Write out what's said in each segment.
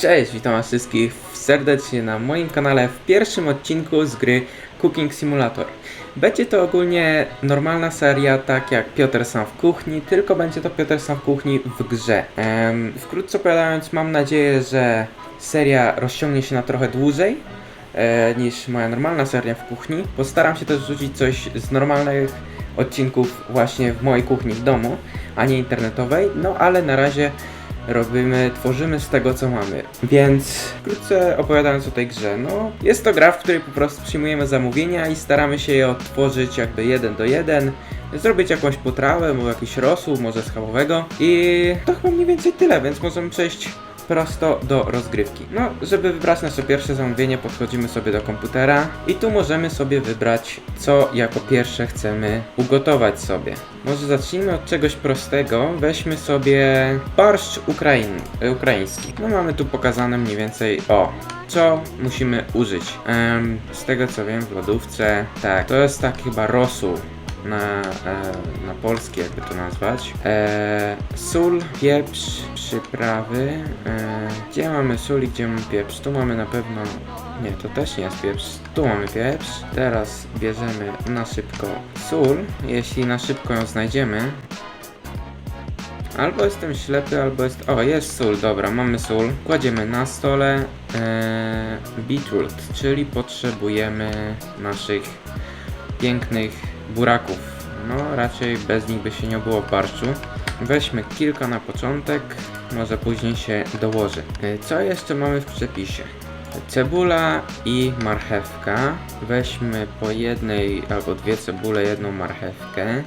Cześć, witam was wszystkich serdecznie na moim kanale w pierwszym odcinku z gry Cooking Simulator. Będzie to ogólnie normalna seria, tak jak Piotr sam w kuchni, tylko będzie to Piotr sam w kuchni w grze. Em, wkrótce opowiadając, mam nadzieję, że seria rozciągnie się na trochę dłużej e, niż moja normalna seria w kuchni. Postaram się też wrzucić coś z normalnych odcinków właśnie w mojej kuchni w domu, a nie internetowej, no ale na razie robimy, tworzymy z tego co mamy. Więc wkrótce opowiadając o tej grze, no jest to gra, w której po prostu przyjmujemy zamówienia i staramy się je odtworzyć jakby jeden do jeden, zrobić jakąś potrawę, może jakiś rosół, może schabowego i to chyba mniej więcej tyle, więc możemy przejść prosto do rozgrywki. No, żeby wybrać nasze pierwsze zamówienie, podchodzimy sobie do komputera i tu możemy sobie wybrać, co jako pierwsze chcemy ugotować sobie. Może zacznijmy od czegoś prostego. Weźmy sobie barszcz Ukrain, ukraiński. No mamy tu pokazane mniej więcej, o, co musimy użyć. Em, z tego co wiem w lodówce, tak, to jest taki chyba rosół na, e, na polski, jakby to nazwać. E, sól, pieprz, przyprawy. E, gdzie mamy sól i gdzie mamy pieprz? Tu mamy na pewno. Nie, to też nie jest pieprz. Tu mamy pieprz. Teraz bierzemy na szybko sól. Jeśli na szybko ją znajdziemy. Albo jestem ślepy, albo jest. O, jest sól, dobra, mamy sól. Kładziemy na stole e, beetroot, czyli potrzebujemy naszych pięknych buraków. No, raczej bez nich by się nie było w barszczu. Weźmy kilka na początek, może później się dołoży. E, Co jeszcze mamy w przepisie? Cebula i marchewka. Weźmy po jednej albo dwie cebule, jedną marchewkę.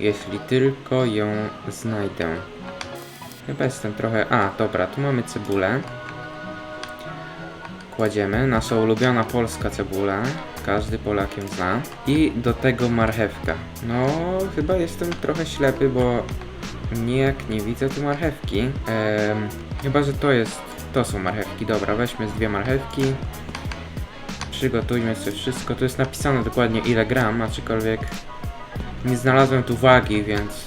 Jeśli tylko ją znajdę. Chyba jestem trochę... A, dobra, tu mamy cebulę. Kładziemy. Nasza ulubiona polska cebula. Każdy Polak ją zna. I do tego marchewka. No, chyba jestem trochę ślepy, bo nijak nie widzę tu marchewki. Em, chyba, że to jest... To są marchewki. Dobra, weźmy z dwie marchewki. Przygotujmy sobie wszystko. Tu jest napisane dokładnie ile gram, aczkolwiek nie znalazłem tu wagi, więc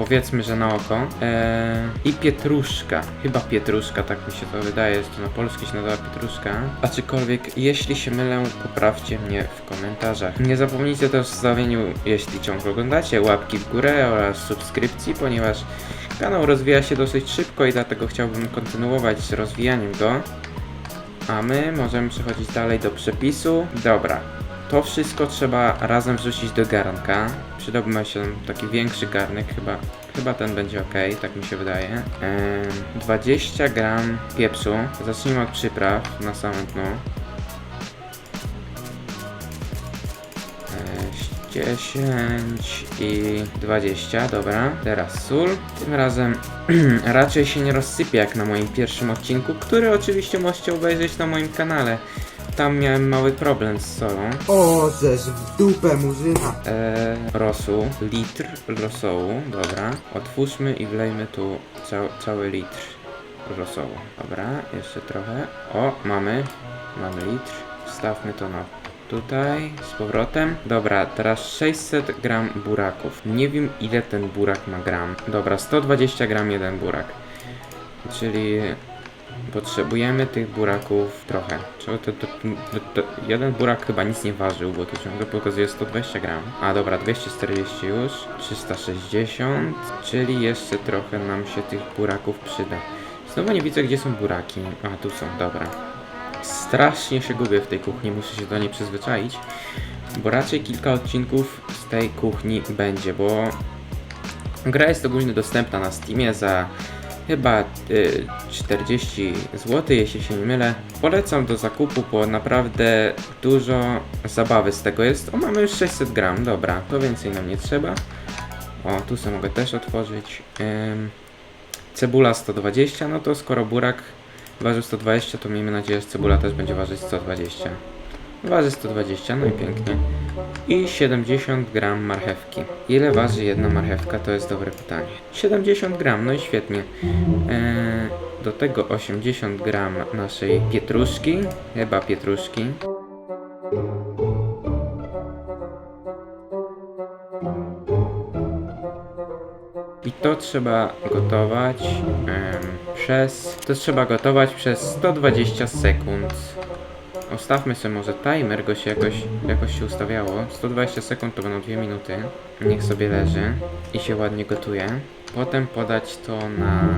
powiedzmy, że na oko. Eee, I pietruszka. Chyba pietruszka, tak mi się to wydaje, że to na polski się nazywa pietruszka. Aczkolwiek, jeśli się mylę, poprawcie mnie w komentarzach. Nie zapomnijcie też w zostawieniu, jeśli ciągle oglądacie, łapki w górę oraz subskrypcji, ponieważ kanał rozwija się dosyć szybko i dlatego chciałbym kontynuować z rozwijaniem go. A my możemy przechodzić dalej do przepisu. Dobra, to wszystko trzeba razem wrzucić do garnka. Przydałby się taki większy garnek, chyba, chyba ten będzie ok, tak mi się wydaje. Em, 20 gram pieprzu. Zacznijmy od przypraw na samym dno. E, 10 i 20, dobra. Teraz sól. Tym razem raczej się nie rozsypie jak na moim pierwszym odcinku, który oczywiście możecie obejrzeć na moim kanale. Tam miałem mały problem z solą. O, też w dupę murzyna. Eee, rosół, litr rosołu, dobra. Otwórzmy i wlejmy tu cał, cały litr rosołu. Dobra, jeszcze trochę. O, mamy, mamy litr. Wstawmy to na tutaj, z powrotem. Dobra, teraz 600 gram buraków. Nie wiem ile ten burak ma gram. Dobra, 120 gram jeden burak. Czyli Potrzebujemy tych buraków trochę. To, to, to, to, jeden burak chyba nic nie ważył, bo tu ciągle pokazuje 120 gram. A dobra, 240 już, 360, czyli jeszcze trochę nam się tych buraków przyda. Znowu nie widzę, gdzie są buraki. A, tu są, dobra. Strasznie się gubię w tej kuchni, muszę się do niej przyzwyczaić. Bo raczej kilka odcinków z tej kuchni będzie, bo gra jest ogólnie dostępna na Steamie za chyba y, 40 zł, jeśli się nie mylę. Polecam do zakupu, bo naprawdę dużo zabawy z tego jest. O, mamy już 600 gram, dobra, to więcej nam nie trzeba. O, tu sobie mogę też otworzyć. Ym, cebula 120, no to skoro burak waży 120, to miejmy nadzieję, że cebula też będzie ważyć 120. Waży 120, no i pięknie. I 70 gram marchewki. Ile waży jedna marchewka? To jest dobre pytanie. 70 gram, no i świetnie. Eee, do tego 80 gram naszej pietruszki, chyba pietruszki. I to trzeba gotować przez. To trzeba gotować przez 120 sekund. Ustawmy sobie może timer, go się jakoś, jakoś się ustawiało. 120 sekund to będą 2 minuty. Niech sobie leży i się ładnie gotuje. Potem podać to na.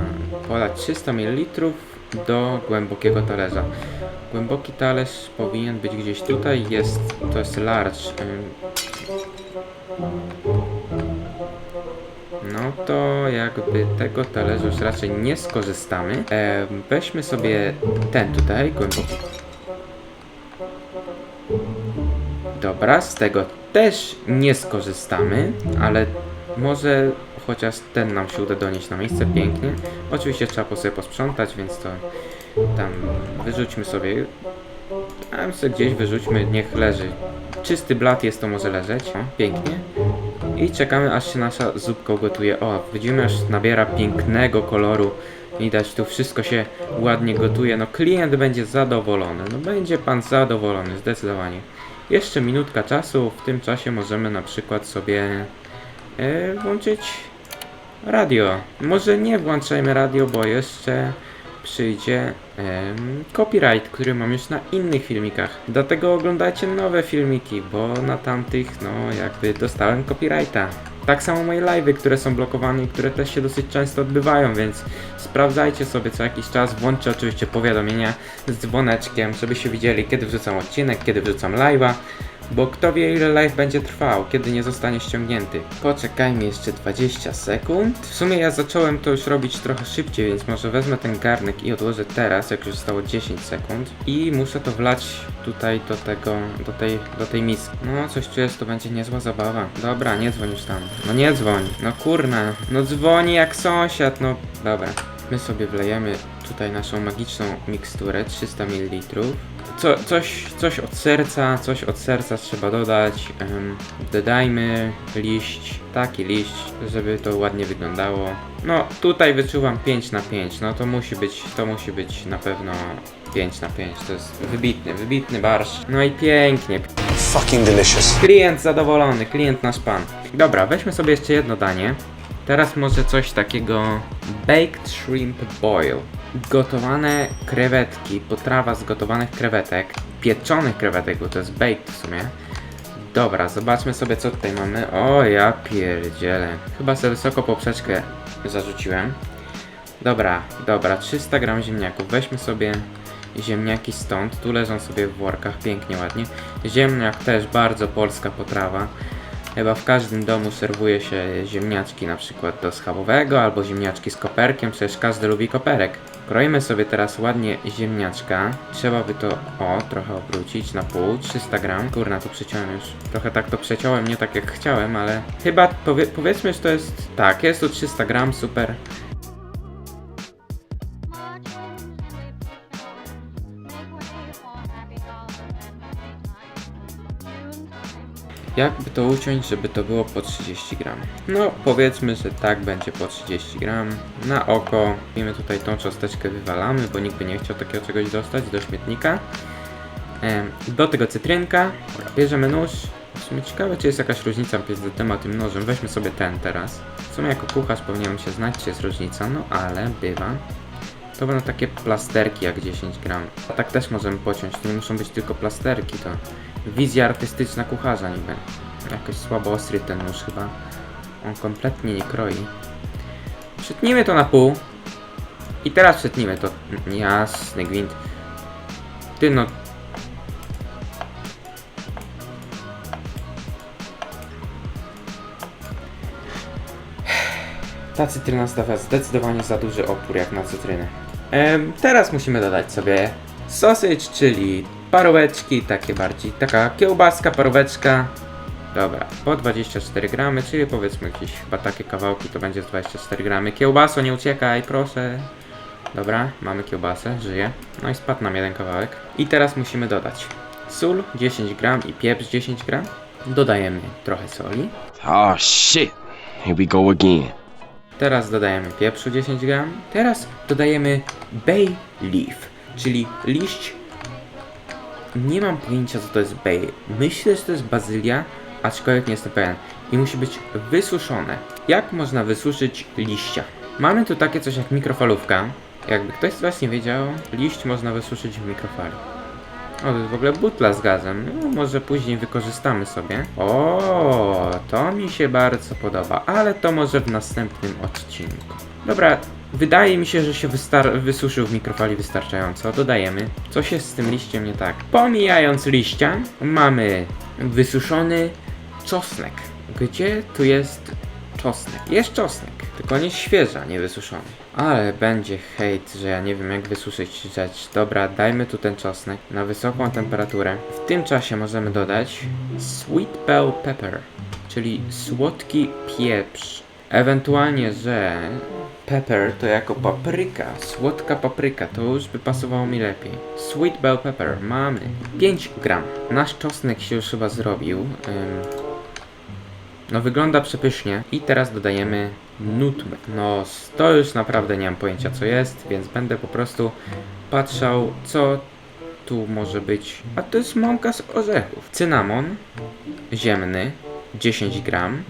podać 300 ml do głębokiego talerza. Głęboki talerz powinien być gdzieś tutaj. Jest. to jest large. no to jakby tego talerza już raczej nie skorzystamy. E, weźmy sobie ten tutaj, głęboki. Dobra, z tego też nie skorzystamy, ale może chociaż ten nam się uda donieść na miejsce pięknie. Oczywiście trzeba po sobie posprzątać, więc to tam wyrzućmy sobie. Tam sobie gdzieś wyrzućmy, niech leży. Czysty blat jest to może leżeć. O, pięknie. I czekamy aż się nasza zupka ugotuje. O, widzimy aż nabiera pięknego koloru. Widać, tu wszystko się ładnie gotuje. No klient będzie zadowolony. No będzie pan zadowolony, zdecydowanie. Jeszcze minutka czasu. W tym czasie możemy na przykład sobie e, włączyć radio. Może nie włączajmy radio, bo jeszcze przyjdzie em, copyright, który mam już na innych filmikach. Dlatego oglądajcie nowe filmiki, bo na tamtych, no jakby dostałem copyrighta. Tak samo moje live'y, które są blokowane i które też się dosyć często odbywają, więc sprawdzajcie sobie co jakiś czas. Włączcie oczywiście powiadomienia z dzwoneczkiem, żebyście widzieli kiedy wrzucam odcinek, kiedy wrzucam live'a. Bo kto wie ile live będzie trwał, kiedy nie zostanie ściągnięty. Poczekajmy jeszcze 20 sekund. W sumie ja zacząłem to już robić trochę szybciej, więc może wezmę ten garnek i odłożę teraz, jak już zostało 10 sekund. I muszę to wlać tutaj do tego, do tej, do tej miski. No coś czuję, że to będzie niezła zabawa. Dobra, nie dzwoń już tam. No nie dzwoń. No kurna. No dzwoni jak sąsiad, no dobra. My sobie wlejemy tutaj naszą magiczną miksturę 300 ml. Co, coś, coś od serca, coś od serca trzeba dodać. Dodajmy liść, taki liść, żeby to ładnie wyglądało. No tutaj wyczuwam 5 na 5, no to musi być, to musi być na pewno 5 na 5. To jest wybitny, wybitny barszcz. No i pięknie. Fucking delicious. Klient zadowolony, klient nasz pan. Dobra, weźmy sobie jeszcze jedno danie. Teraz może coś takiego Baked Shrimp Boil. Gotowane krewetki, potrawa z gotowanych krewetek, pieczonych krewetek, bo to jest baked w sumie. Dobra, zobaczmy sobie co tutaj mamy. O, ja pierdzielę. Chyba sobie wysoko poprzeczkę zarzuciłem. Dobra, dobra, 300 gram ziemniaków. Weźmy sobie ziemniaki stąd. Tu leżą sobie w workach, pięknie, ładnie. Ziemniak też bardzo polska potrawa. Chyba w każdym domu serwuje się ziemniaczki na przykład do schabowego albo ziemniaczki z koperkiem, przecież każdy lubi koperek. Kroimy sobie teraz ładnie ziemniaczka. Trzeba by to, o, trochę obrócić na pół, 300 gram. Kurna, to przeciąłem już. Trochę tak to przeciąłem, nie tak jak chciałem, ale chyba powie, powiedzmy, że to jest, tak, jest to 300 gram, super. Jakby to uciąć, żeby to było po 30 gram? No, powiedzmy, że tak będzie po 30 gram. Na oko. Wiemy tutaj tą cząsteczkę wywalamy, bo nikt by nie chciał takiego czegoś dostać do śmietnika. Do tego cytrynka. Bierzemy nóż. W sumie ciekawe, czy jest jakaś różnica między tym a tym nożem. Weźmy sobie ten teraz. W sumie jako kucharz powinienem się znać, czy jest różnica, no ale bywa. To będą takie plasterki jak 10 gram. A tak też możemy pociąć, nie muszą być tylko plasterki, to wizja artystyczna kucharza niby. Jakoś słabo ostry ten nóż chyba. On kompletnie nie kroi. Przetnijmy to na pół. I teraz przetnijmy to. Jasny gwint. Ty no. Ta cytryna stawia zdecydowanie za duży opór jak na cytrynę. Em, teraz musimy dodać sobie sausage, czyli paróweczki, takie bardziej, taka kiełbaska, paróweczka. Dobra, po 24 gramy, czyli powiedzmy jakieś chyba takie kawałki to będzie z 24 gramy. Kiełbaso, nie uciekaj, proszę. Dobra, mamy kiełbasę, żyje. No i spadł nam jeden kawałek. I teraz musimy dodać sól 10 gram i pieprz 10 gram. Dodajemy trochę soli. Oh shit. Here we go again. Teraz dodajemy pieprzu 10 gram. Teraz dodajemy bay leaf, czyli liść. Nie mam pojęcia co to jest bay. Myślę, że to jest bazylia, aczkolwiek nie jestem pewien. I musi być wysuszone. Jak można wysuszyć liścia? Mamy tu takie coś jak mikrofalówka. Jakby ktoś z Was nie wiedział, liść można wysuszyć w mikrofali. O, to jest w ogóle butla z gazem. No, może później wykorzystamy sobie. O, to mi się bardzo podoba, ale to może w następnym odcinku. Dobra, wydaje mi się, że się wysuszył w mikrofali wystarczająco. Dodajemy. Co jest z tym liściem nie tak? Pomijając liścia, mamy wysuszony czosnek. Gdzie tu jest czosnek? Jest czosnek, tylko nie świeża, nie wysuszony. Ale będzie hejt, że ja nie wiem jak wysuszyć rzecz. Dobra, dajmy tu ten czosnek na wysoką temperaturę. W tym czasie możemy dodać sweet bell pepper, czyli słodki pieprz. Ewentualnie, że pepper to jako papryka, słodka papryka, to już by pasowało mi lepiej. Sweet bell pepper mamy 5 gram. Nasz czosnek się już chyba zrobił. Ym, no wygląda przepysznie. I teraz dodajemy nutmeg. No to już naprawdę nie mam pojęcia co jest, więc będę po prostu patrzał co tu może być. A to jest mąka z orzechów. Cynamon ziemny 10 gram.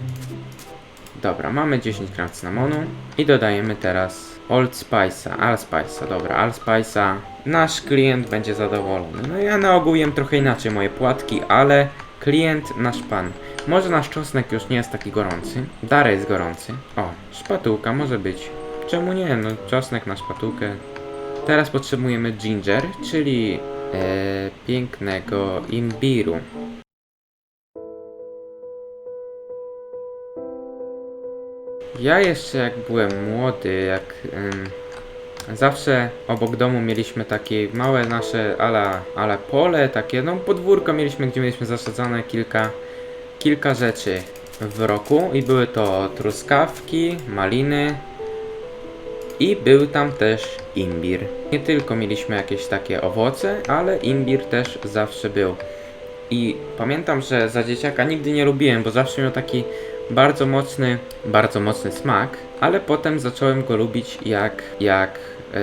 Dobra, mamy 10 gram cynamonu i dodajemy teraz Old Spice'a, Allspice'a, dobra, Allspice'a. Nasz klient będzie zadowolony. No ja na ogół jem trochę inaczej moje płatki, ale klient nasz pan. Może nasz czosnek już nie jest taki gorący. Dary jest gorący. O, szpatułka może być. Czemu nie? No czosnek na szpatułkę. Teraz potrzebujemy ginger, czyli e, pięknego imbiru. Ja jeszcze jak byłem młody, jak ym, zawsze obok domu mieliśmy takie małe nasze ala, ala pole, takie no podwórko mieliśmy, gdzie mieliśmy zasadzone kilka, kilka rzeczy w roku i były to truskawki, maliny i był tam też imbir. Nie tylko mieliśmy jakieś takie owoce, ale imbir też zawsze był. I pamiętam, że za dzieciaka nigdy nie lubiłem, bo zawsze miał taki bardzo mocny, bardzo mocny smak, ale potem zacząłem go lubić jak, jak yy,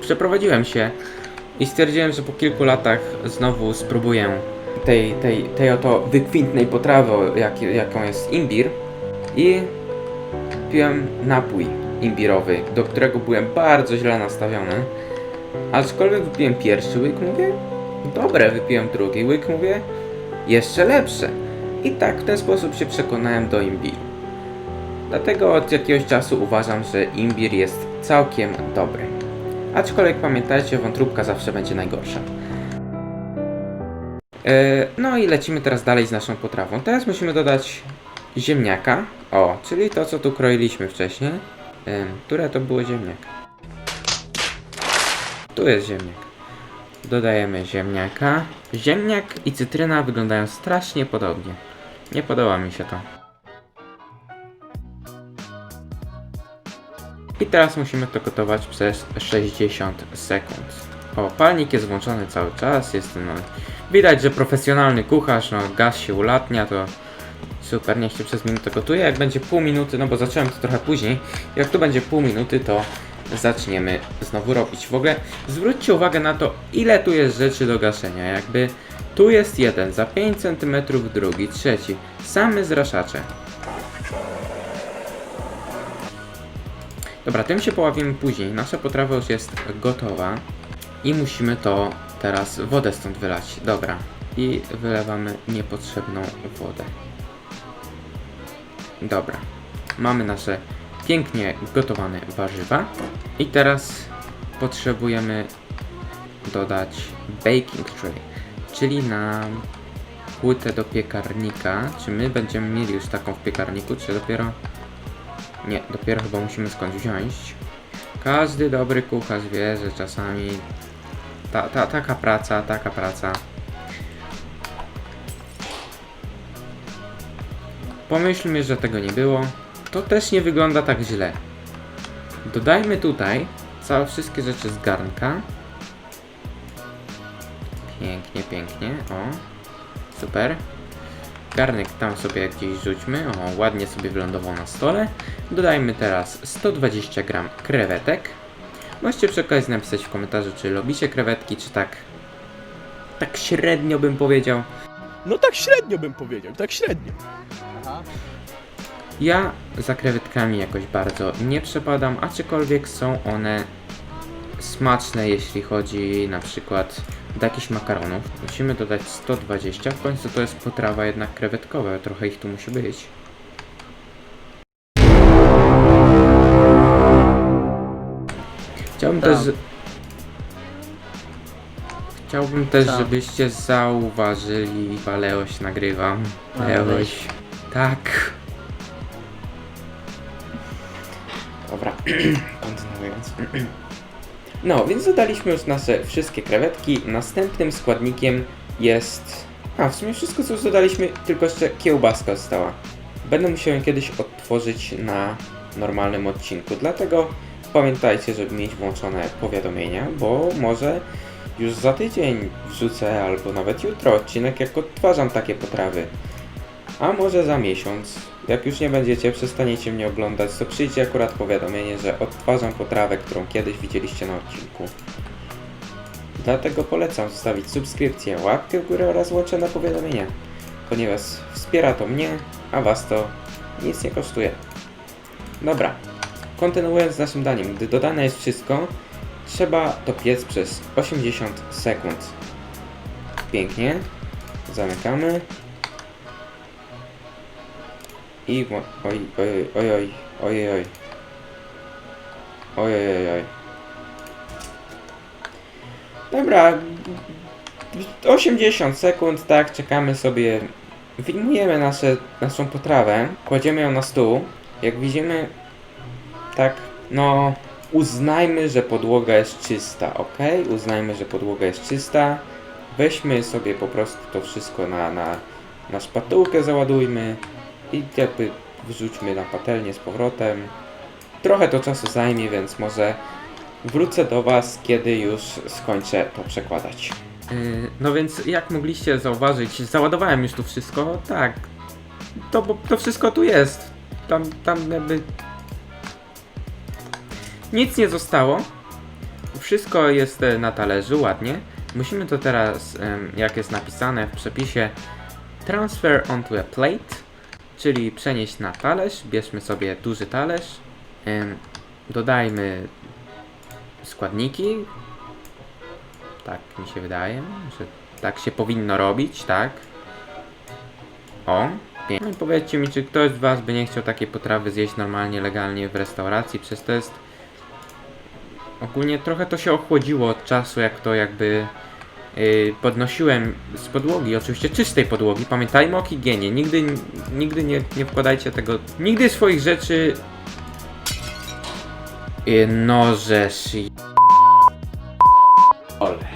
przeprowadziłem się i stwierdziłem, że po kilku latach znowu spróbuję tej, tej, tej oto wykwintnej potrawy, jak, jaką jest imbir i piłem napój imbirowy, do którego byłem bardzo źle nastawiony. Aczkolwiek wypiłem pierwszy łyk, mówię, dobre, wypiłem drugi łyk, mówię, jeszcze lepsze. I tak w ten sposób się przekonałem do imbiru. Dlatego od jakiegoś czasu uważam, że imbir jest całkiem dobry. Aczkolwiek pamiętajcie, wątróbka zawsze będzie najgorsza. E, no i lecimy teraz dalej z naszą potrawą. Teraz musimy dodać ziemniaka. O, czyli to co tu kroiliśmy wcześniej. Em, które to było ziemniak? Tu jest ziemniak. Dodajemy ziemniaka. Ziemniak i cytryna wyglądają strasznie podobnie. Nie podoba mi się to. I teraz musimy to gotować przez 60 sekund. O, palnik jest włączony cały czas, jest no, widać, że profesjonalny kucharz, no gaz się ulatnia, to super, niech się przez minutę gotuje, jak będzie pół minuty, no bo zacząłem to trochę później, jak tu będzie pół minuty, to zaczniemy znowu robić. W ogóle zwróćcie uwagę na to, ile tu jest rzeczy do gaszenia, jakby tu jest jeden, za 5 cm drugi, trzeci, same zraszacze. Dobra, tym się poławimy później. Nasza potrawa już jest gotowa i musimy to teraz wodę stąd wylać. Dobra, i wylewamy niepotrzebną wodę. Dobra, mamy nasze pięknie gotowane warzywa i teraz potrzebujemy dodać baking tray, czyli na płytę do piekarnika. Czy my będziemy mieli już taką w piekarniku, czy dopiero nie, dopiero chyba musimy skądś wziąć. Każdy dobry kucharz wie, że czasami ta, ta, taka praca, taka praca. Pomyślmy, że tego nie było. To też nie wygląda tak źle. Dodajmy tutaj całe wszystkie rzeczy z garnka. Pięknie. O, super. Garnek tam sobie gdzieś rzućmy. O, ładnie sobie wylądował na stole. Dodajmy teraz 120 gram krewetek. Możecie przy okazji napisać w komentarzu, czy lubicie krewetki, czy tak. Tak średnio bym powiedział. No tak średnio bym powiedział, tak średnio. Ja za krewetkami jakoś bardzo nie przepadam, aczkolwiek są one smaczne, jeśli chodzi na przykład do jakichś makaronów. Musimy dodać 120, w końcu to jest potrawa jednak krewetkowa, trochę ich tu musi być. Chciałbym też... Chciałbym też, Co? żebyście zauważyli, Leoś nagrywam. Ale Leoś. Tak. Dobra, kontynuując. No, więc dodaliśmy już nasze wszystkie krewetki. Następnym składnikiem jest... A, w sumie wszystko co już dodaliśmy, tylko jeszcze kiełbaska została. Będę musiał ją kiedyś odtworzyć na normalnym odcinku, dlatego pamiętajcie, żeby mieć włączone powiadomienia, bo może już za tydzień wrzucę, albo nawet jutro odcinek, jak odtwarzam takie potrawy. A może za miesiąc, jak już nie będziecie, przestaniecie mnie oglądać, to przyjdzie akurat powiadomienie, że odtwarzam potrawę, którą kiedyś widzieliście na odcinku. Dlatego polecam zostawić subskrypcję, łapkę w górę oraz łącze na powiadomienia, ponieważ wspiera to mnie, a was to nic nie kosztuje. Dobra, kontynuując z naszym daniem, gdy dodane jest wszystko, trzeba to piec przez 80 sekund. Pięknie, zamykamy. I... Oj, oj, oj, oj, oj, oj. Oj, oj, oj. Dobra. 80 sekund, tak, czekamy sobie. Wyjmujemy nasze, naszą potrawę, kładziemy ją na stół. Jak widzimy, tak, no, uznajmy, że podłoga jest czysta, ok? Uznajmy, że podłoga jest czysta. Weźmy sobie po prostu to wszystko na, na, na szpatułkę, załadujmy i jakby wrzućmy na patelnię z powrotem. Trochę to czasu zajmie, więc może wrócę do Was, kiedy już skończę to przekładać. no więc jak mogliście zauważyć, załadowałem już tu wszystko, tak. To, to wszystko tu jest. Tam, tam jakby... Nic nie zostało. Wszystko jest e, na talerzu, ładnie. Musimy to teraz, jak jest napisane w przepisie, transfer onto a plate czyli przenieść na talerz. Bierzmy sobie duży talerz. Dodajmy składniki. Tak mi się wydaje, że tak się powinno robić, tak? O, pięknie. No powiedzcie mi, czy ktoś z Was by nie chciał takiej potrawy zjeść normalnie, legalnie w restauracji, przez to jest... Ogólnie trochę to się ochłodziło od czasu, jak to jakby podnosiłem z podłogi, oczywiście czystej podłogi. Pamiętajmy o higienie. Nigdy, nigdy nie, nie wkładajcie tego. Nigdy swoich rzeczy. Yy, no żeż. Ole.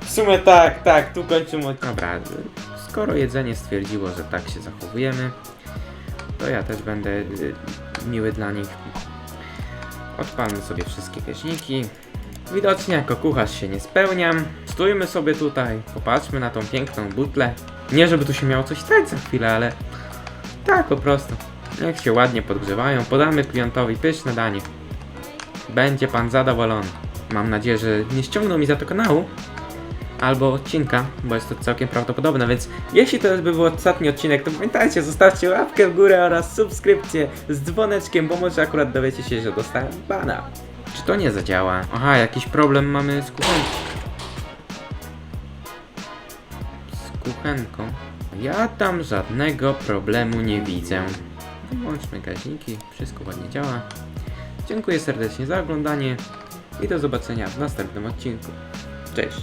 W sumie tak, tak, tu kończymy. Dobra, skoro jedzenie stwierdziło, że tak się zachowujemy, to ja też będę y, miły dla nich. Odpalmy sobie wszystkie gaźniki. Widocznie jako kucharz się nie spełniam. Stójmy sobie tutaj, popatrzmy na tą piękną butlę. Nie żeby tu się miało coś stać za chwilę, ale tak po prostu. Niech się ładnie podgrzewają, podamy klientowi pyszne danie. Będzie pan zadowolony. Mam nadzieję, że nie ściągną mi za to kanału albo odcinka, bo jest to całkiem prawdopodobne, więc jeśli to by był ostatni odcinek, to pamiętajcie, zostawcie łapkę w górę oraz subskrypcję z dzwoneczkiem, bo może akurat dowiecie się, że dostałem bana. Czy to nie zadziała? Aha, jakiś problem mamy z kuchenką. Z kuchenką? Ja tam żadnego problemu nie widzę. Wyłączmy gaźniki, wszystko ładnie działa. Dziękuję serdecznie za oglądanie i do zobaczenia w następnym odcinku. Cześć!